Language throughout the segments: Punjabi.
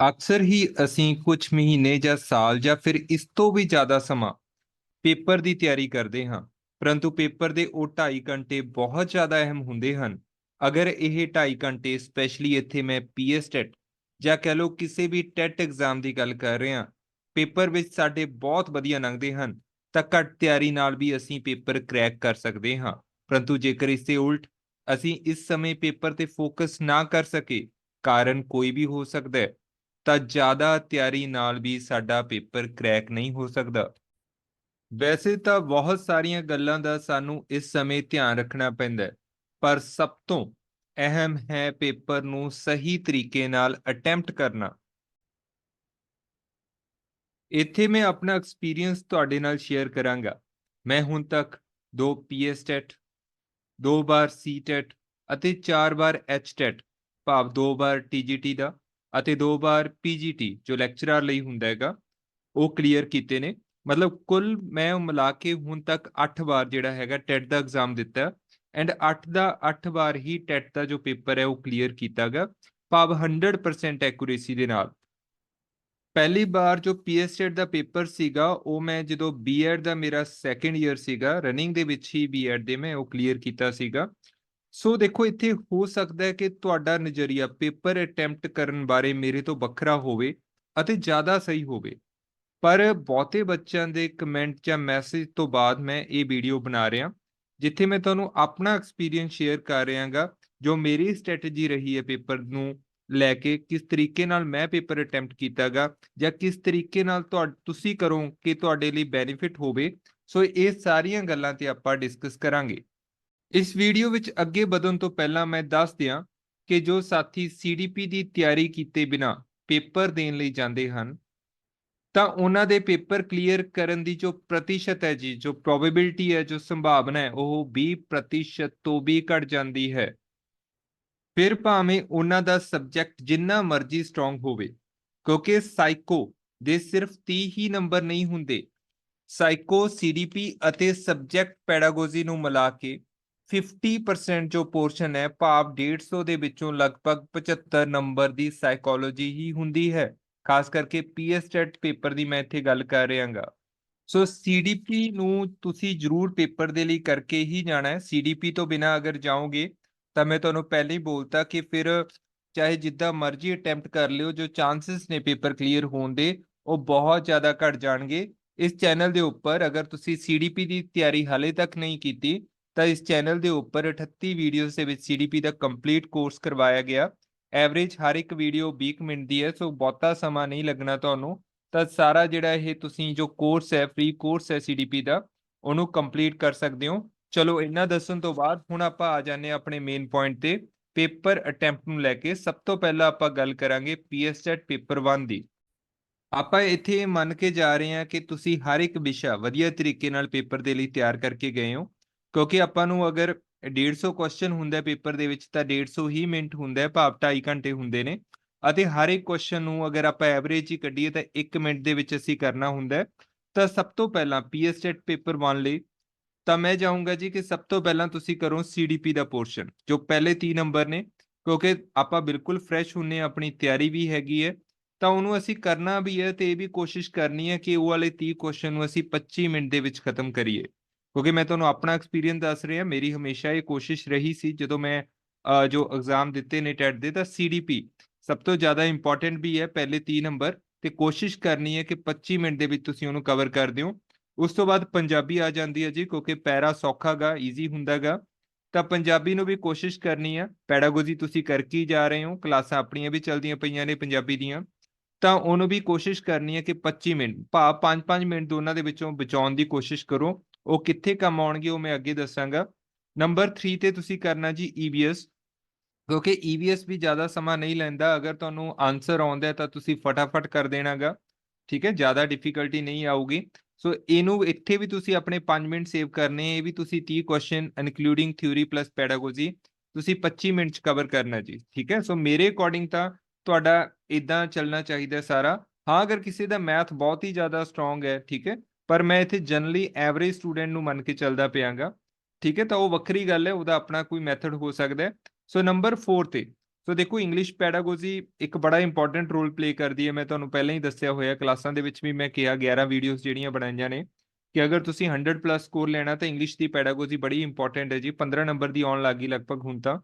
ਅਕਸਰ ਹੀ ਅਸੀਂ ਕੁਝ ਮਹੀਨੇ ਜਾਂ ਸਾਲ ਜਾਂ ਫਿਰ ਇਸ ਤੋਂ ਵੀ ਜ਼ਿਆਦਾ ਸਮਾਂ ਪੇਪਰ ਦੀ ਤਿਆਰੀ ਕਰਦੇ ਹਾਂ, ਪਰੰਤੂ ਪੇਪਰ ਦੇ ਉਹ 2.5 ਘੰਟੇ ਬਹੁਤ ਜ਼ਿਆਦਾ ਅਹਿਮ ਹੁੰਦੇ ਹਨ। ਅਗਰ ਇਹ 2.5 ਘੰਟੇ ਸਪੈਸ਼ਲੀ ਇੱਥੇ ਮੈਂ ਪੀਐਸ ਟੈਟ ਜਾਂ ਕਹਿ ਲਓ ਕਿਸੇ ਵੀ ਟੈਟ ਐਗਜ਼ਾਮ ਦੀ ਗੱਲ ਕਰ ਰਿਹਾ, ਪੇਪਰ ਵਿੱਚ ਸਾਡੇ ਬਹੁਤ ਵਧੀਆ ਲੰਘਦੇ ਹਨ, ਤਾਂ ਘੱਟ ਤਿਆਰੀ ਨਾਲ ਵੀ ਅਸੀਂ ਪੇਪਰ ਕ੍ਰੈਕ ਕਰ ਸਕਦੇ ਹਾਂ। ਪਰੰਤੂ ਜੇਕਰ ਇਸ ਦੇ ਉਲਟ ਅਸੀਂ ਇਸ ਸਮੇਂ ਪੇਪਰ ਤੇ ਫੋਕਸ ਨਾ ਕਰ ਸਕੇ ਕਾਰਨ ਕੋਈ ਵੀ ਹੋ ਸਕਦਾ ਹੈ। ਤਾਂ ਜ਼ਿਆਦਾ ਤਿਆਰੀ ਨਾਲ ਵੀ ਸਾਡਾ ਪੇਪਰ ਕ੍ਰੈਕ ਨਹੀਂ ਹੋ ਸਕਦਾ। ਵੈਸੇ ਤਾਂ ਬਹੁਤ ਸਾਰੀਆਂ ਗੱਲਾਂ ਦਾ ਸਾਨੂੰ ਇਸ ਸਮੇਂ ਧਿਆਨ ਰੱਖਣਾ ਪੈਂਦਾ ਪਰ ਸਭ ਤੋਂ ਅਹਿਮ ਹੈ ਪੇਪਰ ਨੂੰ ਸਹੀ ਤਰੀਕੇ ਨਾਲ ਅਟੈਂਪਟ ਕਰਨਾ। ਇੱਥੇ ਮੈਂ ਆਪਣਾ ਐਕਸਪੀਰੀਅੰਸ ਤੁਹਾਡੇ ਨਾਲ ਸ਼ੇਅਰ ਕਰਾਂਗਾ। ਮੈਂ ਹੁਣ ਤੱਕ ਦੋ ਪੀਐਸ ਟੈਟ, ਦੋ ਵਾਰ ਸੀ ਟੈਟ ਅਤੇ ਚਾਰ ਵਾਰ ਐਚ ਟੈਟ, ਭਾਵ ਦੋ ਵਾਰ ਟੀਜੀਟੀ ਦਾ ਅਤੇ ਦੋ ਵਾਰ ਪੀਜੀਟੀ ਜੋ ਲੈਕਚਰਰ ਲਈ ਹੁੰਦਾ ਹੈਗਾ, ਉਹ ਕਲੀਅਰ ਕੀਤੇ ਨੇ। ਮਤਲਬ ਕੁੱਲ ਮੈਂ ਉਹ ਮਿਲਾ ਕੇ ਹੁਣ ਤੱਕ 8 ਵਾਰ ਜਿਹੜਾ ਹੈਗਾ ਟੈਟ ਦਾ ਐਗਜ਼ਾਮ ਦਿੱਤਾ ਐਂਡ 8 ਦਾ 8 ਵਾਰ ਹੀ ਟੈਟ ਦਾ ਜੋ ਪੇਪਰ ਹੈ ਉਹ ਕਲੀਅਰ ਕੀਤਾ ਗਿਆ। ਭਾਵ 100% ਐਕੂਰੇਸੀ ਦੇ ਨਾਲ। ਪਹਿਲੀ ਵਾਰ ਜੋ ਪੀਐਸ ਟੈਟ ਦਾ ਪੇਪਰ ਸੀਗਾ, ਉਹ ਮੈਂ ਜਦੋਂ ਬੀਐਡ ਦਾ ਮੇਰਾ ਸੈਕੰਡ ਈਅਰ ਸੀਗਾ ਰਨਿੰਗ ਦੇ ਵਿੱਚ ਹੀ ਬੀਐਡ ਦੇ ਮੈਂ ਉਹ ਕਲੀਅਰ ਕੀਤਾ ਸੀਗਾ। ਸੋ ਦੇਖੋ, ਇੱਥੇ ਹੋ ਸਕਦਾ ਹੈ ਕਿ ਤੁਹਾਡਾ ਨਜ਼ਰੀਆ ਪੇਪਰ ਅਟੈਂਪਟ ਕਰਨ ਬਾਰੇ ਮੇਰੇ ਤੋਂ ਵੱਖਰਾ ਹੋਵੇ ਅਤੇ ਜ਼ਿਆਦਾ ਸਹੀ ਹੋਵੇ। ਪਰ ਬਹੁਤੇ ਬੱਚਿਆਂ ਦੇ ਕਮੈਂਟ ਜਾਂ ਮੈਸੇਜ ਤੋਂ ਬਾਅਦ ਮੈਂ ਇਹ ਵੀਡੀਓ ਬਣਾ ਰਿਹਾ, ਜਿੱਥੇ ਮੈਂ ਤੁਹਾਨੂੰ ਆਪਣਾ ਐਕਸਪੀਰੀਅੰਸ ਸ਼ੇਅਰ ਕਰ ਰਿਹਾਗਾ, ਜੋ ਮੇਰੀ ਸਟ੍ਰੈਟਜੀ ਰਹੀ ਹੈ ਪੇਪਰ ਨੂੰ ਲੈ ਕੇ, ਕਿਸ ਤਰੀਕੇ ਨਾਲ ਮੈਂ ਪੇਪਰ ਅਟੈਂਪਟ ਕੀਤਾਗਾ ਜਾਂ ਕਿਸ ਤਰੀਕੇ ਨਾਲ ਤੁਹਾ, ਤੁਸੀਂ ਕਰੋ ਕਿ ਤੁਹਾਡੇ ਲਈ ਬੈਨੀਫਿਟ ਹੋਵੇ। ਸੋ ਇਹ ਸਾਰੀਆਂ ਗੱਲਾਂ ਤੇ ਆਪਾਂ ਡਿਸਕਸ ਕਰਾਂਗੇ। ਇਸ ਵੀਡੀਓ ਵਿੱਚ ਅੱਗੇ ਵਧਣ ਤੋਂ ਪਹਿਲਾਂ ਮੈਂ ਦੱਸ ਦਿਆਂ ਕਿ ਜੋ ਸਾਥੀ ਸੀਡੀਪੀ ਦੀ ਤਿਆਰੀ ਕੀਤੇ ਬਿਨਾ ਪੇਪਰ ਦੇਣ ਲਈ ਜਾਂਦੇ ਹਨ, ਤਾਂ ਉਹਨਾਂ ਦੇ ਪੇਪਰ ਕਲੀਅਰ ਕਰਨ ਦੀ ਜੋ ਪ੍ਰਤੀਸ਼ਤ ਹੈ ਜੀ, ਜੋ ਪ੍ਰੋਬੇਬਿਲਿਟੀ ਹੈ, ਜੋ ਸੰਭਾਵਨਾ ਹੈ, ਉਹ 20% ਤੋਂ ਵੀ ਘਟ ਜਾਂਦੀ ਹੈ। ਫਿਰ ਭਾਵੇਂ ਉਹਨਾਂ ਦਾ ਸਬਜੈਕਟ ਜਿੰਨਾ ਮਰਜ਼ੀ ਸਟਰੋਂਗ ਹੋਵੇ, ਕਿਉਂਕਿ ਸਾਈਕੋ ਦੇ ਸਿਰਫ 30 ਹੀ ਨੰਬਰ ਨਹੀਂ ਹੁੰਦੇ। ਸਾਈਕੋ ਸੀਡੀਪੀ ਅਤੇ ਸਬਜੈਕਟ ਪੈਡਾਗੋਜੀ ਨੂੰ ਮਿਲਾ ਕੇ 50% ਜੋ ਪੋਰਸ਼ਨ ਹੈ, ਭਾਵ 150 ਦੇ ਵਿੱਚੋਂ ਲਗਭਗ 75 ਨੰਬਰ ਦੀ ਸਾਈਕੋਲੋਜੀ ਹੀ ਹੁੰਦੀ ਹੈ। ਖਾਸ ਕਰਕੇ ਪੀਐਸ ਟੈਟ ਪੇਪਰ ਦੀ ਮੈਂ ਇੱਥੇ ਗੱਲ ਕਰ ਰਿਹਾਗਾ। ਸੋ ਸੀਡੀਪੀ ਨੂੰ ਤੁਸੀਂ ਜ਼ਰੂਰ ਪੇਪਰ ਦੇ ਲਈ ਕਰਕੇ ਹੀ ਜਾਣਾ ਹੈ। ਸੀਡੀਪੀ ਤੋਂ ਬਿਨਾ ਅਗਰ ਜਾਓਗੇ, ਤਾਂ ਮੈਂ ਤੁਹਾਨੂੰ ਪਹਿਲਾਂ ਹੀ ਬੋਲਤਾ ਕਿ ਫਿਰ ਚਾਹੇ ਜਿੱਦਾਂ ਮਰਜ਼ੀ ਅਟੈਂਪਟ ਕਰ ਲਿਓ, ਜੋ ਚਾਂਸਸ ਨੇ ਪੇਪਰ ਕਲੀਅਰ ਹੋਣ ਦੇ, ਉਹ ਬਹੁਤ ਜ਼ਿਆਦਾ ਘਟ ਜਾਣਗੇ। ਇਸ ਚੈਨਲ ਦੇ ਉੱਪਰ ਅਗਰ ਤੁਸੀਂ ਸੀਡੀਪੀ ਦੀ ਤਿਆਰੀ ਹਾਲੇ ਤੱਕ ਨਹੀਂ ਕੀਤੀ ਤਾਂ ਇਸ ਚੈਨਲ ਦੇ ਉੱਪਰ 38 ਵੀਡੀਓਜ਼ ਦੇ ਵਿੱਚ ਸੀਡੀਪੀ ਦਾ ਕੰਪਲੀਟ ਕੋਰਸ ਕਰਵਾਇਆ ਗਿਆ। ਐਵਰੇਜ ਹਰ ਇੱਕ ਵੀਡੀਓ 20 ਮਿੰਟ ਦੀ ਹੈ, ਸੋ ਬਹੁਤਾ ਸਮਾਂ ਨਹੀਂ ਲੱਗਣਾ ਤੁਹਾਨੂੰ। ਤਾਂ ਸਾਰਾ ਜਿਹੜਾ ਇਹ ਤੁਸੀਂ ਜੋ ਕੋਰਸ ਹੈ ਫ੍ਰੀ ਕੋਰਸ ਹੈ ਸੀਡੀਪੀ ਦਾ, ਉਹਨੂੰ ਕੰਪਲੀਟ ਕਰ ਸਕਦੇ ਹੋ। ਚਲੋ ਇਹਨਾਂ ਦੱਸਣ ਤੋਂ ਬਾਅਦ ਹੁਣ ਆਪਾਂ ਆ ਜਾਂਦੇ ਹਾਂ ਆਪਣੇ ਮੇਨ ਪੁਆਇੰਟ ਤੇ ਪੇਪਰ ਅਟੈਂਪਟ ਨੂੰ ਲੈ ਕੇ। ਸਭ ਤੋਂ ਪਹਿਲਾਂ ਆਪਾਂ ਗੱਲ ਕਰਾਂਗੇ ਪੀਐਸਟੈਟ ਪੇਪਰ 1 ਦੀ। ਆਪਾਂ ਇੱਥੇ ਮੰਨ ਕੇ ਜਾ ਰਹੇ ਹਾਂ ਕਿ ਤੁਸੀਂ ਹਰ ਇੱਕ ਵਿਸ਼ਾ ਵਧੀਆ ਤਰੀਕੇ ਨਾਲ ਪੇਪਰ ਦੇ ਲਈ ਤਿਆਰ ਕਰਕੇ ਗਏ ਹੋ। ਕਿਉਂਕਿ ਆਪਾਂ ਨੂੰ ਅਗਰ 150 ਕੁਐਸਚਨ ਹੁੰਦਾ ਪੇਪਰ ਦੇ ਵਿੱਚ, ਤਾਂ 150 ਹੀ ਮਿੰਟ ਹੁੰਦਾ ਭਾਵ 2.5 ਘੰਟੇ ਹੁੰਦੇ ਨੇ। ਅਤੇ ਹਰ ਇੱਕ ਕੁਐਸਚਨ ਨੂੰ ਅਗਰ ਆਪਾਂ ਐਵਰੇਜ ਹੀ ਕੱਢੀਏ, ਤਾਂ 1 ਮਿੰਟ ਦੇ ਵਿੱਚ ਅਸੀਂ ਕਰਨਾ ਹੁੰਦਾ ਤਾਂ ਸਭ ਤੋਂ ਪਹਿਲਾਂ ਪੀਐਸਟੈਟ ਪੇਪਰ 1 ਲਈ ਤਾਂ ਮੈਂ ਚਾਹੂੰਗਾ ਜੀ ਕਿ ਸਭ ਤੋਂ ਪਹਿਲਾਂ ਤੁਸੀਂ ਕਰੋ ਸੀਡੀਪੀ ਦਾ ਪੋਰਸ਼ਨ ਜੋ ਪਹਿਲੇ 3 ਨੰਬਰ ਨੇ। ਕਿਉਂਕਿ ਆਪਾਂ ਬਿਲਕੁਲ ਫਰੈਸ਼ ਹੁੰਨੇ ਆਪਣੀ ਤਿਆਰੀ ਵੀ ਹੈਗੀ ਹੈ। ਤਾਂ ਉਹਨੂੰ ਅਸੀਂ ਕਰਨਾ ਵੀ ਹੈ ਤੇ ਇਹ ਵੀ ਕੋਸ਼ਿਸ਼ ਕਰਨੀ ਹੈ ਕਿ ਉਹ ਵਾਲੇ 30 ਕੁਐਸਚਨ ਨੂੰ ਅਸੀਂ 25 ਮਿੰਟ ਦੇ ਵਿੱਚ ਖਤਮ ਕਰੀਏ। ਕਿਉਂਕਿ ਮੈਂ ਤੁਹਾਨੂੰ ਆਪਣਾ ਐਕਸਪੀਰੀਅੰਸ ਦੱਸ ਰਿਹਾ, ਮੇਰੀ ਹਮੇਸ਼ਾ ਇਹ ਕੋਸ਼ਿਸ਼ ਰਹੀ ਸੀ ਜਦੋਂ ਮੈਂ ਜੋ ਐਗਜ਼ਾਮ ਦਿੱਤੇ ਨੇ ਟੈਟ ਦੇ, ਤਾਂ ਸੀਡੀਪੀ ਸਭ ਤੋਂ ਜ਼ਿਆਦਾ ਇੰਪੋਰਟੈਂਟ ਵੀ ਹੈ ਪਹਿਲੇ 3 ਨੰਬਰ ਤੇ ਕੋਸ਼ਿਸ਼ ਕਰਨੀ ਹੈ ਕਿ 25 ਮਿੰਟ ਦੇ ਵਿੱਚ ਤੁਸੀਂ ਉਹਨੂੰ ਕਵਰ ਕਰ ਦਿਓ। ਉਸ ਤੋਂ ਬਾਅਦ ਪੰਜਾਬੀ ਆ ਜਾਂਦੀ ਹੈ ਜੀ ਕਿਉਂਕਿ ਪੈਰਾ ਸੌਖਾਗਾ ਈਜ਼ੀ ਹੁੰਦਾਗਾ ਤਾਂ ਪੰਜਾਬੀ ਨੂੰ ਵੀ ਕੋਸ਼ਿਸ਼ ਕਰਨੀ ਹੈ ਪੈਡਾਗੋਜੀ ਤੁਸੀਂ ਕਰਕੇ ਹੀ ਜਾ ਰਹੇ ਹੋ, ਕਲਾਸਾਂ ਆਪਣੀਆਂ ਵੀ ਚੱਲਦੀਆਂ ਪਈਆਂ ਨੇ ਪੰਜਾਬੀ ਦੀਆਂ। ਤਾਂ ਉਹਨੂੰ ਵੀ ਕੋਸ਼ਿਸ਼ ਕਰਨੀ ਹੈ ਕਿ 25 ਮਿੰਟ, ਭਾਵ 5-5 ਮਿੰਟ ਦੋਨਾਂ ਦੇ ਵਿੱਚੋਂ ਬਚਾਉਣ ਦੀ ਕੋਸ਼ਿਸ਼ ਕਰੋ। ਉਹ ਕਿੱਥੇ ਕੰਮ ਆਉਣਗੇ ਉਹ ਮੈਂ ਅੱਗੇ ਦੱਸਾਂਗਾ। ਨੰਬਰ 3 ਤੇ ਤੁਸੀਂ ਕਰਨਾ ਜੀ ਈਵੀਐਸ ਕਿਉਂਕਿ ਈਵੀਐਸ ਵੀ ਜ਼ਿਆਦਾ ਸਮਾਂ ਨਹੀਂ ਲੈਂਦਾ। ਅਗਰ ਤੁਹਾਨੂੰ ਆਨਸਰ ਆਉਂਦਾ ਤਾਂ ਤੁਸੀਂ ਫਟਾਫਟ ਕਰ ਦੇਣਾਗਾ। ਠੀਕ ਹੈ, ਜ਼ਿਆਦਾ ਡਿਫਿਕਲਟੀ ਨਹੀਂ ਆਊਗੀ। ਸੋ ਇਹਨੂੰ ਇੱਥੇ ਵੀ ਤੁਸੀਂ ਆਪਣੇ 5 ਮਿੰਟ ਸੇਵ ਕਰਨੇ ਇਹ ਵੀ ਤੁਸੀਂ 30 question including theory plus pedagogy ਤੁਸੀਂ 25 ਮਿੰਟ ਚ ਕਵਰ ਕਰਨਾ ਜੀ। ਠੀਕ ਹੈ ਸੋ ਮੇਰੇ ਅਕੋਰਡਿੰਗ ਤਾਂ ਤੁਹਾਡਾ ਇਦਾਂ ਚੱਲਣਾ ਚਾਹੀਦਾ ਸਾਰਾ। ਹਾਂ, ਅਗਰ ਕਿਸੇ ਦਾ ਮੈਥ ਬਹੁਤ ਹੀ ਜ਼ਿਆਦਾ ਸਟਰੋਂਗ ਹੈ, ਠੀਕ ਹੈ ਪਰ ਮੈਂ ਇੱਥੇ ਜਨਰਲੀ ਐਵਰੇਜ ਸਟੂਡੈਂਟ ਨੂੰ ਮੰਨ ਕੇ ਚੱਲਦਾ ਪਿਆਂਗਾ। ਠੀਕ ਹੈ, ਤਾਂ ਉਹ ਵੱਖਰੀ ਗੱਲ ਹੈ, ਉਹਦਾ ਆਪਣਾ ਕੋਈ ਮੈਥਡ ਹੋ ਸਕਦਾ ਹੈ। ਸੋ ਨੰਬਰ 4 ਤੇ ਸੋ ਦੇਖੋ ਇੰਗਲਿਸ਼ ਪੈਡਾਗੋਜੀ ਇੱਕ ਬੜਾ ਇੰਪੋਰਟੈਂਟ ਰੋਲ ਪਲੇ ਕਰਦੀ ਹੈ। ਮੈਂ ਤੁਹਾਨੂੰ ਪਹਿਲਾਂ ਹੀ ਦੱਸਿਆ ਹੋਇਆ, ਕਲਾਸਾਂ ਦੇ ਵਿੱਚ ਵੀ ਮੈਂ ਕਿਹਾ 11 ਵੀਡੀਓਜ਼ ਜਿਹੜੀਆਂ ਬਣਾਈਆਂ ਨੇ, ਕਿ ਅਗਰ ਤੁਸੀਂ 100 ਪਲੱਸ ਸਕੋਰ ਲੈਣਾ, ਤਾਂ ਇੰਗਲਿਸ਼ ਦੀ ਪੈਡਾਗੋਜੀ ਬੜੀ ਇੰਪੋਰਟੈਂਟ ਹੈ ਜੀ। 15 ਨੰਬਰ ਦੀ ਆਉਣ ਲੱਗੀ ਲਗਭਗ ਹੁਣ ਤਾਂ।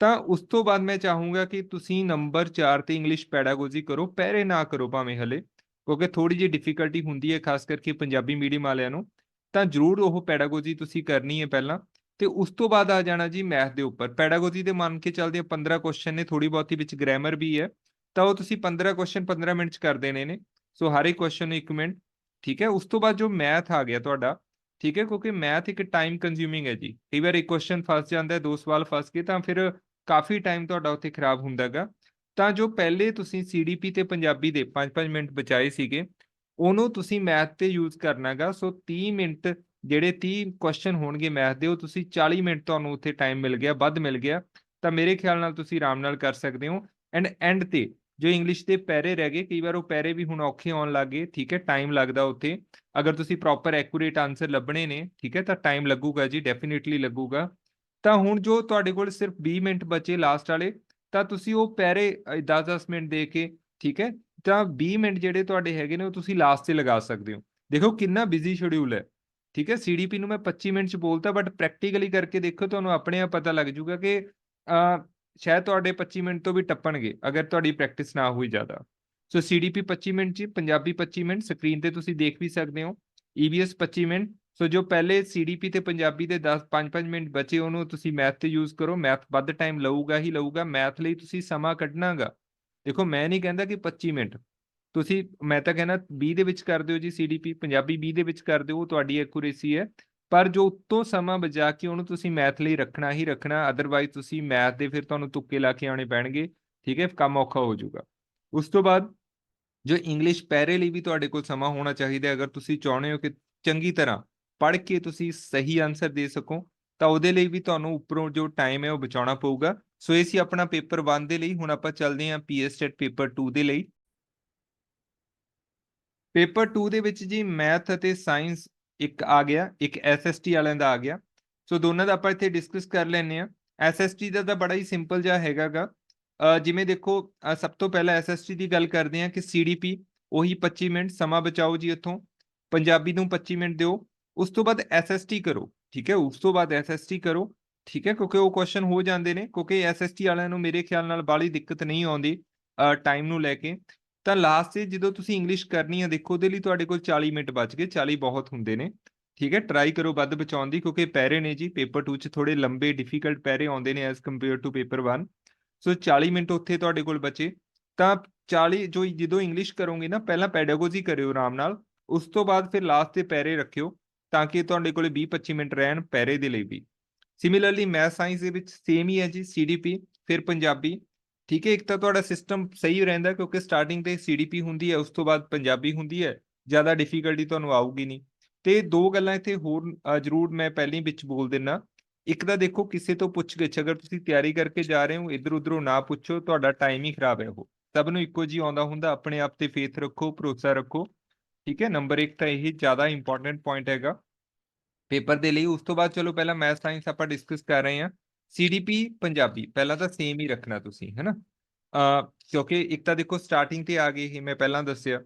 ਤਾਂ ਉਸ ਤੋਂ ਬਾਅਦ ਮੈਂ ਚਾਹੂੰਗਾ ਕਿ ਤੁਸੀਂ ਨੰਬਰ 4 ਤੇ ਇੰਗਲਿਸ਼ ਪੈਡਾਗੋਜੀ ਕਰੋ, ਪਹਿਰੇ ਨਾ ਕਰੋ ਭਾਵੇਂ ਹਲੇ। ਕਿਉਂਕਿ ਥੋੜੀ ਜਿਹੀ ਡਿਫਿਕਲਟੀ ਹੁੰਦੀ ਹੈ, ਖਾਸ ਕਰਕੇ ਪੰਜਾਬੀ ਮੀਡੀਅਮ ਵਾਲਿਆਂ ਨੂੰ, ਤਾਂ ਜ਼ਰੂਰ ਉਹ ਪੈਡਾਗੋਜੀ ਤੁਸੀਂ ਕਰਨੀ ਹੈ ਪਹਿਲਾਂ। ਤੇ ਉਸ ਤੋਂ ਬਾਅਦ ਆ ਜਾਣਾ ਜੀ ਮੈਥ ਦੇ ਉੱਪਰ। ਪੈਡਾਗੋਜੀ ਦੇ ਮੰਨ ਕੇ ਚੱਲਦੇ ਆ 15 ਕੁਐਸਚਨ ਨੇ ਥੋੜੀ ਬਹੁਤੀ ਵਿੱਚ ਗ੍ਰਾਮਰ ਵੀ ਹੈ। ਤਾਂ ਉਹ ਤੁਸੀਂ 15 ਕੁਐਸਚਨ 15 ਮਿੰਟ ਚ ਕਰ ਦੇਣੇ ਨੇ। ਸੋ ਹਰ ਇੱਕ ਕੁਐਸਚਨ ਨੂੰ 1 ਮਿੰਟ, ਠੀਕ ਹੈ? ਉਸ ਤੋਂ ਬਾਅਦ ਜੋ ਮੈਥ ਆ ਗਿਆ ਤੁਹਾਡਾ, ਠੀਕ ਹੈ? ਕਿਉਂਕਿ ਮੈਥ ਇੱਕ ਟਾਈਮ ਕੰਜ਼ਿਊਮਿੰਗ ਹੈ ਜੀ। ਕਈ ਵਾਰ ਇੱਕ ਕੁਐਸਚਨ ਫਸ ਜਾਂਦਾ ਹੈ, ਦੋ ਸਵਾਲ ਫਸ ਗਏ, ਤਾਂ ਫਿਰ ਕਾਫੀ ਟਾਈਮ ਤੁਹਾਡਾ ਉੱਥੇ ਖਰਾਬ ਹੁੰਦਾਗਾ ਤਾਂ ਜੋ ਪਹਿਲੇ ਤੁਸੀਂ ਸੀਡੀਪੀ ਤੇ ਪੰਜਾਬੀ ਦੇ 5-5 ਮਿੰਟ ਬਚਾਏ ਸੀਗੇ, ਉਹਨੂੰ ਤੁਸੀਂ ਮੈਥ ਤੇ ਯੂਜ਼ ਕਰਨਾਗਾ, ਸੋ 30 ਮਿੰਟ ਜਿਹੜੇ 30 ਕੁਐਸਚਨ ਹੋਣਗੇ ਮੈਥ ਦੇ, ਉਹ ਤੁਸੀਂ 40 ਮਿੰਟ ਤੁਹਾਨੂੰ ਉੱਥੇ ਟਾਈਮ ਮਿਲ ਗਿਆ, ਵੱਧ ਮਿਲ ਗਿਆ। ਤਾਂ ਮੇਰੇ ਖਿਆਲ ਨਾਲ ਤੁਸੀਂ ਆਰਾਮ ਨਾਲ ਕਰ ਸਕਦੇ ਹੋ। ਐਂਡ ਐਂਡ ਤੇ ਜੋ ਇੰਗਲਿਸ਼ ਦੇ ਪੈਰੇ ਰਹਿ ਗਏ, ਕਈ ਵਾਰ ਉਹ ਪੈਰੇ ਵੀ ਹੁਣ ਔਖੇ ਆਉਣ ਲੱਗ ਗਏ, ਠੀਕ ਹੈ ਟਾਈਮ ਲੱਗਦਾ ਉੱਥੇ। ਅਗਰ ਤੁਸੀਂ ਪ੍ਰੋਪਰ ਐਕੂਰੇਟ ਆਨਸਰ ਲੱਭਣੇ ਨੇ, ਠੀਕ ਹੈ, ਤਾਂ ਟਾਈਮ ਲੱਗੂਗਾ ਜੀ ਡੈਫੀਨਿਟਲੀ ਲੱਗੂਗਾ। ਤਾਂ ਹੁਣ ਜੋ ਤੁਹਾਡੇ ਕੋਲ ਸਿਰਫ 20 ਮਿੰਟ ਬਚੇ ਲਾਸਟ ਵਾਲੇ ਤਾਂ ਤੁਸੀਂ ਉਹ ਪੈਰੇ 10-10 ਮਿੰਟ ਦੇ ਕੇ, ਠੀਕ ਹੈ, ਤਾਂ 20 ਮਿੰਟ ਜਿਹੜੇ ਤੁਹਾਡੇ ਹੈਗੇ ਨੇ ਉਹ ਤੁਸੀਂ ਲਾਸਟ ਤੇ ਲਗਾ ਸਕਦੇ ਹੋ। ਦੇਖੋ ਕਿੰਨਾ ਬਿਜ਼ੀ ਸ਼ਡਿਊਲ ਹੈ, ਠੀਕ ਹੈ ਸੀਡੀਪੀ ਨੂੰ ਮੈਂ 25 ਮਿੰਟ ਚ ਬੋਲਤਾ ਬਟ ਪ੍ਰੈਕਟੀਕਲੀ ਕਰਕੇ ਦੇਖੋ, ਤੁਹਾਨੂੰ ਆਪਣੇ ਆਪ ਪਤਾ ਲੱਗ ਜੂਗਾ ਕਿ ਸ਼ਾਇਦ ਤੁਹਾਡੇ 25 ਮਿੰਟ ਤੋਂ ਵੀ ਟੱਪਣਗੇ, ਅਗਰ ਤੁਹਾਡੀ ਪ੍ਰੈਕਟਿਸ ਨਾ ਹੋਈ ਜ਼ਿਆਦਾ। ਸੋ ਸੀਡੀਪੀ 25 ਮਿੰਟ ਚ, ਪੰਜਾਬੀ 25 ਮਿੰਟ ਸਕਰੀਨ ਤੇ ਤੁਸੀਂ ਦੇਖ ਵੀ ਸਕਦੇ ਹੋ ਈਵੀਐਸ 25 ਮਿੰਟ ਸੋ ਜੋ ਪਹਿਲੇ ਸੀਡੀਪੀ ਤੇ ਪੰਜਾਬੀ ਦੇ 10 5-5 ਮਿੰਟ ਬਚੇ, ਉਹਨੂੰ ਤੁਸੀਂ ਮੈਥ ਤੇ ਯੂਜ਼ ਕਰੋ। ਮੈਥ ਵੱਧ ਟਾਈਮ ਲਊਗਾ ਹੀ ਲਊਗਾ। ਮੈਥ ਲਈ ਤੁਸੀਂ ਸਮਾਂ ਕੱਢਣਾਗਾ। ਦੇਖੋ, ਮੈਂ ਨਹੀਂ ਕਹਿੰਦਾ ਕਿ 25 ਮਿੰਟ। ਤੁਸੀਂ, ਮੈਂ ਤਾਂ ਕਹਿੰਦਾ 20 ਦੇ ਵਿੱਚ ਕਰ ਦਿਓ ਜੀ ਸੀਡੀਪੀ ਪੰਜਾਬੀ 20 ਦੇ ਵਿੱਚ ਕਰ ਦਿਓ, ਉਹ ਤੁਹਾਡੀ ਐਕੂਰੇਸੀ ਹੈ। ਪਰ ਜੋ ਉੱਤੋਂ ਸਮਾਂ ਬਚਾ ਕੇ ਉਹਨੂੰ ਤੁਸੀਂ ਮੈਥ ਲਈ ਰੱਖਣਾ ਹੀ ਰੱਖਣਾ ਅਦਰਵਾਈਜ਼ ਤੁਸੀਂ ਮੈਥ ਦੇ ਫਿਰ ਤੁਹਾਨੂੰ ਤੁੱਕੇ ਲਾ ਕੇ ਆਉਣੇ ਪੈਣਗੇ। ਠੀਕ ਹੈ, ਕੰਮ ਔਖਾ ਹੋ ਜਾਊਗਾ। ਉਸ ਤੋਂ ਬਾਅਦ ਜੋ ਇੰਗਲਿਸ਼ ਪੈਰੇ ਲਈ ਵੀ ਤੁਹਾਡੇ ਕੋਲ ਸਮਾਂ ਹੋਣਾ ਚਾਹੀਦਾ ਅਗਰ ਤੁਸੀਂ ਚਾਹੁੰਦੇ ਹੋ ਕਿ ਚੰਗੀ ਤਰ੍ਹਾਂ ਪੜ੍ਹ ਕੇ ਤੁਸੀਂ ਸਹੀ ਆਨਸਰ ਦੇ ਸਕੋ, ਤਾਂ ਉਹਦੇ ਲਈ ਵੀ ਤੁਹਾਨੂੰ ਉੱਪਰੋਂ ਜੋ ਟਾਈਮ ਹੈ ਉਹ ਬਚਾਉਣਾ ਪਊਗਾ। ਸੋ ਇਹ ਸੀ ਆਪਣਾ ਪੇਪਰ 1 ਦੇ ਲਈ, ਹੁਣ ਆਪਾਂ ਚੱਲਦੇ ਹਾਂ ਪੀਐਸਟੈਟ ਪੇਪਰ 2 ਦੇ ਲਈ। ਪੇਪਰ 2 ਦੇ ਵਿੱਚ ਜੀ ਮੈਥ ਅਤੇ ਸਾਇੰਸ ਇੱਕ ਆ ਗਿਆ, ਇੱਕ ਐਸਐਸਟੀ ਵਾਲਿਆਂ ਦਾ ਆ ਗਿਆ। ਸੋ ਦੋਨਾਂ ਦਾ ਆਪਾਂ ਇੱਥੇ ਡਿਸਕਸ ਕਰ ਲੈਨੇ ਆ ਐਸਐਸਟੀ ਦਾ ਤਾਂ ਬੜਾ ਹੀ ਸਿੰਪਲ ਜਿਹਾ ਹੈਗਾਗਾ ਜਿਵੇਂ ਦੇਖੋ ਸਭ ਤੋਂ ਪਹਿਲਾਂ ਐਸਐਸਟੀ ਦੀ ਗੱਲ ਕਰਦੇ ਆ ਕਿ ਸੀਡੀਪੀ ਉਹੀ 25 ਮਿੰਟ ਸਮਾਂ ਬਚਾਓ ਜੀ ਇੱਥੋਂ। ਪੰਜਾਬੀ ਨੂੰ 25 ਮਿੰਟ ਦਿਓ। ਉਸ ਤੋਂ ਬਾਅਦ ਐਸਐਸਟੀ ਕਰੋ ਠੀਕ ਹੈ ਉਸ ਤੋਂ ਬਾਅਦ ਐਸਐਸਟੀ ਕਰੋ ਠੀਕ ਹੈ ਕਿਉਂਕਿ ਉਹ ਕੁਐਸਚਨ ਹੋ ਜਾਂਦੇ ਨੇ ਕਿਉਂਕਿ ਐਸਐਸਟੀ ਵਾਲਿਆਂ ਨੂੰ ਮੇਰੇ ਖਿਆਲ ਨਾਲ ਬਾਲੀ ਦਿੱਕਤ ਨਹੀਂ ਆਉਂਦੀ ਟਾਈਮ ਨੂੰ ਲੈ ਕੇ ਤਾਂ ਲਾਸਟ ਤੇ ਜਦੋਂ ਤੁਸੀਂ ਇੰਗਲਿਸ਼ ਕਰਨੀ ਹੈ ਦੇਖੋ ਉਹਦੇ ਲਈ ਤੁਹਾਡੇ ਕੋਲ 40 ਮਿੰਟ ਬਚ ਗਏ 40 ਬਹੁਤ ਹੁੰਦੇ ਨੇ ਠੀਕ ਹੈ ਟਰਾਈ ਕਰੋ ਵੱਧ ਬਚਾਉਣ ਦੀ ਕਿਉਂਕਿ ਪੈਰੇ ਨੇ ਜੀ ਪੇਪਰ 2 ਚ ਥੋੜੇ ਲੰਬੇ ਡਿਫਿਕਲਟ ਪੈਰੇ ਆਉਂਦੇ ਨੇ as compare to paper 1 so 40 minute ਉੱਥੇ ਤੁਹਾਡੇ ਕੋਲ ਬਚੇ ਤਾਂ 40 ਜੋ ਜਦੋਂ ਇੰਗਲਿਸ਼ ਕਰੋਗੇ ਨਾ ਪਹਿਲਾਂ ਪੈਡਾਗੋਜੀ ਕਰਿਓ ਆਰਾਮ ਨਾਲ ਉਸ ਤੋਂ ਬਾਅਦ ਫਿਰ ਲਾਸਟ ਤੇ ਪੈਰੇ ਰੱਖਿਓ ਤਾਂ ਕਿ ਤੁਹਾਡੇ ਕੋਲੇ 20-25 ਮਿੰਟ ਰਹਿਣ ਪੈਰੇ ਦੇ ਲਈ ਵੀ। ਸਿਮਿਲਰਲੀ ਮੈਥ ਸਾਇੰਸ ਦੇ ਵਿੱਚ ਸੇਮ ਹੀ ਹੈ ਜੀ ਸੀਡੀਪੀ ਫਿਰ ਪੰਜਾਬੀ। ਠੀਕ ਹੈ, ਇੱਕ ਤਾਂ ਤੁਹਾਡਾ ਸਿਸਟਮ ਸਹੀ ਰਹਿੰਦਾ ਕਿਉਂਕਿ ਸਟਾਰਟਿੰਗ ਤੇ ਸੀਡੀਪੀ ਹੁੰਦੀ ਹੈ, ਉਸ ਤੋਂ ਬਾਅਦ ਪੰਜਾਬੀ ਹੁੰਦੀ ਹੈ, ਜ਼ਿਆਦਾ ਡਿਫਿਕਲਟੀ ਤੁਹਾਨੂੰ ਆਊਗੀ ਨਹੀਂ। ਤੇ ਦੋ ਗੱਲਾਂ ਇੱਥੇ ਹੋਰ ਜ਼ਰੂਰ ਮੈਂ ਪਹਿਲਾਂ ਵਿੱਚ ਬੋਲ ਦਿੰਨਾ। ਇੱਕ ਤਾਂ ਦੇਖੋ, ਕਿਸੇ ਤੋਂ ਪੁੱਛ ਗਿੱਛ, ਅਗਰ ਤੁਸੀਂ ਤਿਆਰੀ ਕਰਕੇ ਜਾ ਰਹੇ ਹੋ ਇਧਰ ਉਧਰੋਂ ਨਾ ਪੁੱਛੋ, ਤੁਹਾਡਾ ਟਾਈਮ ਹੀ ਖਰਾਬ ਹੈ ਉਹ। ਸਭ ਨੂੰ ਇੱਕੋ ਜੀ ਆਉਂਦਾ ਹੁੰਦਾ, ਆਪਣੇ ਆਪ ਤੇ ਫੇਥ ਰੱਖੋ, ਭਰੋਸਾ ਰੱਖੋ। ਠੀਕ ਹੈ ਨੰਬਰ 1 ਤਾਂ ਇਹ ਜ਼ਿਆਦਾ ਇੰਪੋਰਟੈਂਟ ਪੁਆਇੰਟ ਹੈਗਾ ਪੇਪਰ ਦੇ ਲਈ ਉਸ ਤੋਂ ਬਾਅਦ ਚਲੋ ਪਹਿਲਾਂ ਮੈਥ ਸਾਇੰਸ ਆਪਾਂ ਡਿਸਕਸ ਕਰ ਰਹੇ ਹਾਂ ਸੀਡੀਪੀ ਪੰਜਾਬੀ ਪਹਿਲਾਂ ਤਾਂ ਸੇਮ ਹੀ ਰੱਖਣਾ ਤੁਸੀਂ ਹੈਨਾ ਅ ਕਿਉਂਕਿ ਇੱਕ ਤਾਂ ਦੇਖੋ ਸਟਾਰਟਿੰਗ ਤੇ ਆ ਗਈ ਹੀ ਮੈਂ ਪਹਿਲਾਂ ਦੱਸਿਆ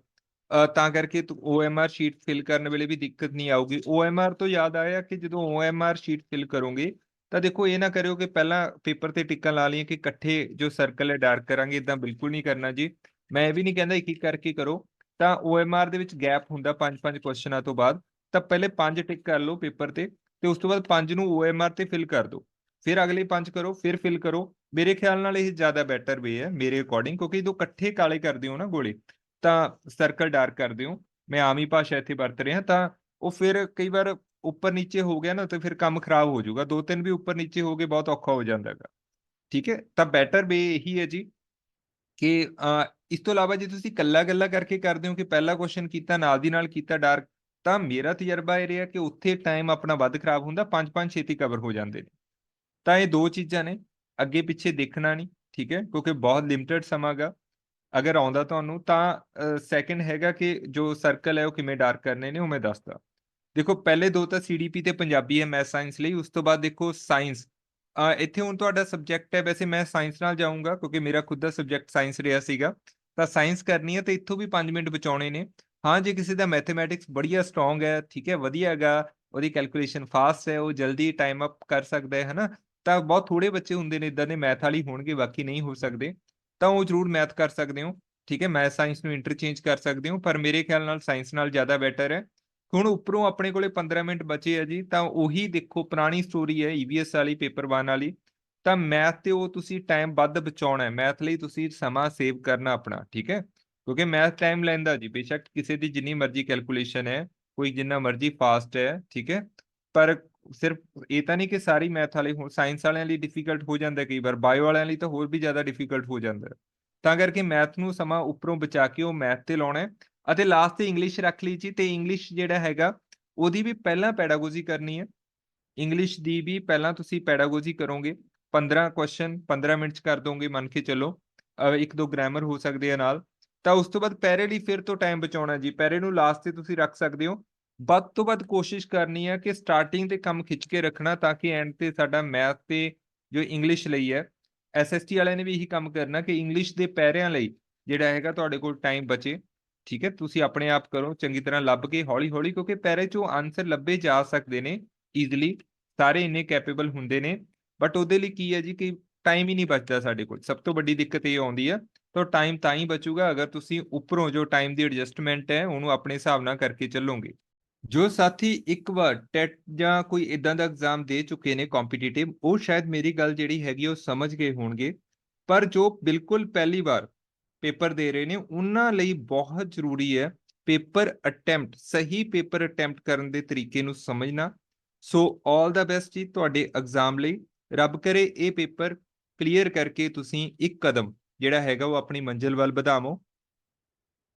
ਤਾਂ ਕਰਕੇ OMR ਸ਼ੀਟ ਫਿਲ ਕਰਨ ਵੇਲੇ ਵੀ ਦਿੱਕਤ ਨਹੀਂ ਆਊਗੀ OMR ਤੋਂ ਯਾਦ ਆਇਆ ਕਿ ਜਦੋਂ OMR ਸ਼ੀਟ ਫਿਲ ਕਰੋਗੇ ਤਾਂ ਦੇਖੋ ਇਹ ਨਾ ਕਰਿਓ ਕਿ ਪਹਿਲਾਂ ਪੇਪਰ ਤੇ ਟਿੱਕਾਂ ਲਾ ਲਈਏ ਕਿ ਇਕੱਠੇ ਜੋ ਸਰਕਲ ਹੈ ਡਾਰਕ ਕਰਾਂਗੇ ਇਦਾਂ ਬਿਲਕੁਲ ਨਹੀਂ ਕਰਨਾ ਜੀ ਮੈਂ ਇਹ ਵੀ ਨਹੀਂ ਕਹਿੰਦਾ ਇੱਕ ਇੱਕ ਕਰਕੇ ਕਰੋ ਤਾਂ OMR ਦੇ ਵਿੱਚ ਗੈਪ ਹੁੰਦਾ ਪੰਜ ਪੰਜ ਕੁਐਸਚਨਾਂ ਤੋਂ ਬਾਅਦ, ਤਾਂ ਪਹਿਲੇ ਪੰਜ ਟਿਕ ਕਰ ਲਓ ਪੇਪਰ ਤੇ ਤੇ ਉਸ ਤੋਂ ਬਾਅਦ ਪੰਜ ਨੂੰ OMR ਤੇ ਫਿਲ ਕਰ ਦਿਓ। ਫਿਰ ਅਗਲੇ ਪੰਜ ਕਰੋ, ਫਿਰ ਫਿਲ ਕਰੋ। ਮੇਰੇ ਖਿਆਲ ਨਾਲ ਇਹ ਜ਼ਿਆਦਾ ਬੈਟਰ ਵੇ ਹੈ, ਮੇਰੇ ਅਕੋਰਡਿੰਗ ਕਿਉਂਕਿ ਜਦੋਂ ਇਕੱਠੇ ਕਾਲੇ ਕਰਦੇ ਹੋ ਨਾ ਗੋਲੇ, ਤਾਂ ਸਰਕਲ ਡਾਰਕ ਕਰਦੇ ਹੋ ਮੈਂ ਆਮੀ ਭਾਸ਼ਾ ਇੱਥੇ ਵਰਤ ਰਿਹਾ, ਤਾਂ ਉਹ ਫਿਰ ਕਈ ਵਾਰ ਉੱਪਰ ਨੀਚੇ ਹੋ ਗਿਆ ਨਾ, ਤਾਂ ਫਿਰ ਕੰਮ ਖਰਾਬ ਹੋ ਜਾਊਗਾ। ਦੋ ਤਿੰਨ ਵੀ ਉੱਪਰ ਨੀਚੇ ਹੋ ਗਏ, ਬਹੁਤ ਔਖਾ ਹੋ ਜਾਂਦਾ ਹੈਗਾ। ਠੀਕ ਹੈ? ਤਾਂ ਬੈਟਰ ਵੇ ਇਹੀ ਹੈ ਜੀ, ਕਿ ਇਸ ਤੋਂ ਇਲਾਵਾ ਜੇ ਤੁਸੀਂ ਕੱਲਾ ਕੱਲਾ ਕਰਕੇ ਕਰਦੇ ਹੋ ਕਿ ਪਹਿਲਾ ਕੁਐਸਚਨ ਕੀਤਾ, ਨਾਲ ਦੀ ਨਾਲ ਕੀਤਾ ਡਾਰਕ ਤਾਂ ਮੇਰਾ ਤਜਰਬਾ ਇਹ ਰਿਹਾ ਕਿ ਉੱਥੇ ਟਾਈਮ ਆਪਣਾ ਵੱਧ ਖਰਾਬ ਹੁੰਦਾ, ਪੰਜ ਪੰਜ ਛੇਤੀ ਕਵਰ ਹੋ ਜਾਂਦੇ ਨੇ। ਤਾਂ ਇਹ ਦੋ ਚੀਜ਼ਾਂ ਨੇ, ਅੱਗੇ ਪਿੱਛੇ ਦੇਖਣਾ ਨਹੀਂ, ਠੀਕ ਹੈ, ਕਿਉਂਕਿ ਬਹੁਤ ਲਿਮਟਿਡ ਸਮਾਂਗਾ ਅਗਰ ਆਉਂਦਾ ਤੁਹਾਨੂੰ ਤਾਂ ਸੈਕੰਡ ਹੈਗਾ ਕਿ ਜੋ ਸਰਕਲ ਹੈ ਉਹ ਕਿਵੇਂ ਡਾਰਕ ਕਰਨੇ ਨੇ ਉਹ ਮੈਂ ਦੱਸਦਾ। ਦੇਖੋ, ਪਹਿਲੇ ਦੋ ਤਾਂ ਸੀਡੀਪੀ ਤੇ ਪੰਜਾਬੀ ਹੈ ਮੈਥ ਸਾਇੰਸ ਲਈ, ਉਸ ਤੋਂ ਬਾਅਦ ਦੇਖੋ ਸਾਇੰਸ ਇੱਥੇ ਹੁਣ ਤੁਹਾਡਾ ਸਬਜੈਕਟ ਹੈ, ਵੈਸੇ ਮੈਂ ਸਾਇੰਸ ਨਾਲ ਜਾਊਂਗਾ, ਕਿਉਂਕਿ ਮੇਰਾ ਖੁਦ ਦਾ ਸਬਜੈਕਟ ਸਾਇੰਸ ਰਿਹਾ ਸੀਗਾ। ਤਾਂ ਸਾਇੰਸ ਕਰਨੀ ਹੈ ਤੇ ਇੱਥੋਂ ਵੀ 5 ਮਿੰਟ ਬਚਾਉਣੇ ਨੇ। ਹਾਂ, ਜੇ ਕਿਸੇ ਦਾ ਮੈਥਮੈਟਿਕਸ ਬੜੀਆ ਸਟਰੋਂਗ ਹੈ, ਠੀਕ ਹੈ, ਵਧੀਆ ਹੈਗਾ, ਉਹਦੀ ਕੈਲਕੂਲੇਸ਼ਨ ਫਾਸਟ ਹੈ, ਉਹ ਜਲਦੀ ਟਾਈਮ ਅਪ ਕਰ ਸਕਦਾ ਹੈ, ਹਨਾ, ਤਾਂ ਬਹੁਤ ਥੋੜੇ ਬੱਚੇ ਹੁੰਦੇ ਨੇ, ਇਦਾਂ ਦੇ ਮੈਥ ਵਾਲੀ ਹੋਣਗੇ, ਬਾਕੀ ਨਹੀਂ ਹੋ ਸਕਦੇ। ਤਾਂ ਉਹ ਜ਼ਰੂਰ ਮੈਥ ਕਰ ਸਕਦੇ ਹੋ, ਠੀਕ ਹੈ, ਮੈਥ ਸਾਇੰਸ ਨੂੰ ਇੰਟਰਚੇਂਜ ਕਰ ਸਕਦੇ ਹੋ, ਪਰ ਮੇਰੇ ਖਿਆਲ ਨਾਲ ਸਾਇੰਸ ਨਾਲ ਜ਼ਿਆਦਾ ਬੈਟਰ ਹੈ। ਹੁਣ ਉੱਪਰੋਂ ਆਪਣੇ ਕੋਲੇ 15 ਮਿੰਟ ਬਚੇ ਆ ਜੀ, ਤਾਂ ਉਹੀ ਦੇਖੋ ਪੁਰਾਣੀ ਸਟੋਰੀ ਹੈ ਈਵੀਐਸ ਵਾਲੀ ਪੇਪਰ 1 ਵਾਲੀ। ਤਾਂ ਮੈਥ ਤੇ ਉਹ ਤੁਸੀਂ ਟਾਈਮ ਵੱਧ ਬਚਾਉਣਾ ਹੈ। ਮੈਥ ਲਈ ਤੁਸੀਂ ਸਮਾਂ ਸੇਵ ਕਰਨਾ ਆਪਣਾ, ਠੀਕ ਹੈ? ਕਿਉਂਕਿ ਮੈਥ ਟਾਈਮ ਲੈਂਦਾ ਜੀ, ਬੇਸ਼ੱਕ ਕਿਸੇ ਦੀ ਜਿੰਨੀ ਮਰਜ਼ੀ ਕੈਲਕੂਲੇਸ਼ਨ ਹੈ, ਕੋਈ ਜਿੰਨਾ ਮਰਜ਼ੀ ਫਾਸਟ ਹੈ, ਠੀਕ ਹੈ? ਪਰ ਸਿਰਫ ਇਹ ਤਾਂ ਨਹੀਂ ਕਿ ਸਾਰੀ ਮੈਥ ਵਾਲੇ ਹੁਣ ਸਾਇੰਸ ਵਾਲਿਆਂ ਲਈ ਡਿਫਿਕਲਟ ਹੋ ਜਾਂਦਾ ਕਈ ਵਾਰ ਬਾਇਓ ਵਾਲਿਆਂ ਲਈ ਤਾਂ ਹੋਰ ਵੀ ਜ਼ਿਆਦਾ ਡਿਫਿਕਲਟ ਹੋ ਜਾਂਦਾ ਤਾਂ ਕਰਕੇ ਮੈਥ ਨੂੰ ਸਮਾਂ ਉੱਪਰੋਂ ਬਚਾ ਕੇ ਉਹ ਮੈਥ ਤੇ ਲਾਉਣਾ ਅਤੇ ਲਾਸਟ ਤੇ ਇੰਗਲਿਸ਼ ਰੱਖ ਲਈ ਜੀ, ਤੇ ਇੰਗਲਿਸ਼ ਜਿਹੜਾ ਹੈਗਾ, ਉਹਦੀ ਵੀ ਪਹਿਲਾਂ ਪੈਡਾਗੋਜੀ ਕਰਨੀ ਹੈ। ਇੰਗਲਿਸ਼ ਦੀ ਵੀ ਪਹਿਲਾਂ ਤੁਸੀਂ ਪੈਡਾਗੋਜੀ ਕਰੋਗੇ। 15 ਕੁਐਸਚਨ 15 ਮਿੰਟ ਚ ਕਰ ਦੋਗੇ ਮੰਨ ਕੇ ਚੱਲੋ। ਇੱਕ ਦੋ ਗ੍ਰਾਮਰ ਹੋ ਸਕਦੇ ਆ ਨਾਲ। ਤਾਂ ਉਸ ਤੋਂ ਬਾਅਦ ਪੈਰੇ ਲਈ ਫਿਰ ਤੋਂ ਟਾਈਮ ਬਚਾਉਣਾ ਜੀ। ਪੈਰੇ ਨੂੰ ਲਾਸਟ ਤੇ ਤੁਸੀਂ ਰੱਖ ਸਕਦੇ ਹੋ। ਵੱਧ ਤੋਂ ਵੱਧ ਕੋਸ਼ਿਸ਼ ਕਰਨੀ ਹੈ ਕਿ ਸਟਾਰਟਿੰਗ ਤੇ ਕੰਮ ਖਿੱਚ ਕੇ ਰੱਖਣਾ ਤਾਂ ਕਿ ਐਂਡ ਤੇ ਸਾਡਾ ਮੈਥ ਤੇ ਜੋ ਇੰਗਲਿਸ਼ ਲਈ ਹੈ ਐਸਐਸਟੀ ਵਾਲਿਆਂ ਨੇ ਵੀ ਇਹੀ ਕੰਮ ਕਰਨਾ ਕਿ ਇੰਗਲਿਸ਼ ਦੇ ਪੈਰਿਆਂ ਲਈ ਜਿਹੜਾ ਹੈਗਾ ਤੁਹਾਡੇ ਕੋਲ ਟਾਈਮ ਬਚੇ। ਠੀਕ ਹੈ? ਤੁਸੀਂ ਆਪਣੇ ਆਪ ਕਰੋ, ਚੰਗੀ ਤਰ੍ਹਾਂ ਲੱਭ ਕੇ ਹੌਲੀ ਹੌਲੀ ਕਿਉਂਕਿ ਪੈਰੇ ਚੋਂ ਆਨਸਰ ਲੱਭੇ ਜਾ ਸਕਦੇ ਨੇ ਈਜ਼ੀਲੀ ਸਾਰੇ ਇੰਨੇ ਕੈਪੇਬਲ ਹੁੰਦੇ ਨੇ। ਬਟ ਉਹਦੇ ਲਈ ਕੀ ਹੈ ਜੀ ਕਿ ਟਾਈਮ ਹੀ ਨਹੀਂ ਬਚਦਾ ਸਾਡੇ ਕੋਲ। ਸਭ ਤੋਂ ਵੱਡੀ ਦਿੱਕਤ ਇਹ ਆਉਂਦੀ ਆ, ਤਾਂ ਟਾਈਮ ਤਾਂ ਹੀ ਬਚੂਗਾ ਅਗਰ ਤੁਸੀਂ ਉੱਪਰੋਂ ਜੋ ਟਾਈਮ ਦੀ ਐਡਜਸਟਮੈਂਟ ਹੈ, ਉਹਨੂੰ ਆਪਣੇ ਹਿਸਾਬ ਨਾਲ ਕਰਕੇ ਚੱਲੋਗੇ। ਜੋ ਸਾਥੀ ਇੱਕ ਵਾਰ ਟੈਟ ਜਾਂ ਕੋਈ ਇਦਾਂ ਦਾ ਐਗਜ਼ਾਮ ਦੇ ਚੁੱਕੇ ਨੇ ਕੰਪੀਟੀਟਿਵ ਉਹ ਸ਼ਾਇਦ ਮੇਰੀ ਗੱਲ ਜਿਹੜੀ ਹੈਗੀ ਉਹ ਸਮਝ ਗਏ ਹੋਣਗੇ। ਪਰ ਜੋ ਬਿਲਕੁਲ ਪਹਿਲੀ ਵਾਰ ਪੇਪਰ ਦੇ ਰਹੇ ਨੇ, ਉਹਨਾਂ ਲਈ ਬਹੁਤ ਜ਼ਰੂਰੀ ਹੈ ਪੇਪਰ ਅਟੈਂਪਟ ਸਹੀ ਪੇਪਰ ਅਟੈਂਪਟ ਕਰਨ ਦੇ ਤਰੀਕੇ ਨੂੰ ਸਮਝਣਾ। ਸੋ 올 ਦਾ ਬੈਸਟ ਜੀ ਤੁਹਾਡੇ ਐਗਜ਼ਾਮ ਲਈ। ਰੱਬ ਕਰੇ ਇਹ ਪੇਪਰ ਕਲੀਅਰ ਕਰਕੇ ਤੁਸੀਂ ਇੱਕ ਕਦਮ ਜਿਹੜਾ ਹੈਗਾ ਉਹ ਆਪਣੀ ਮੰਜ਼ਿਲ ਵੱਲ ਵਧਾਵੋ।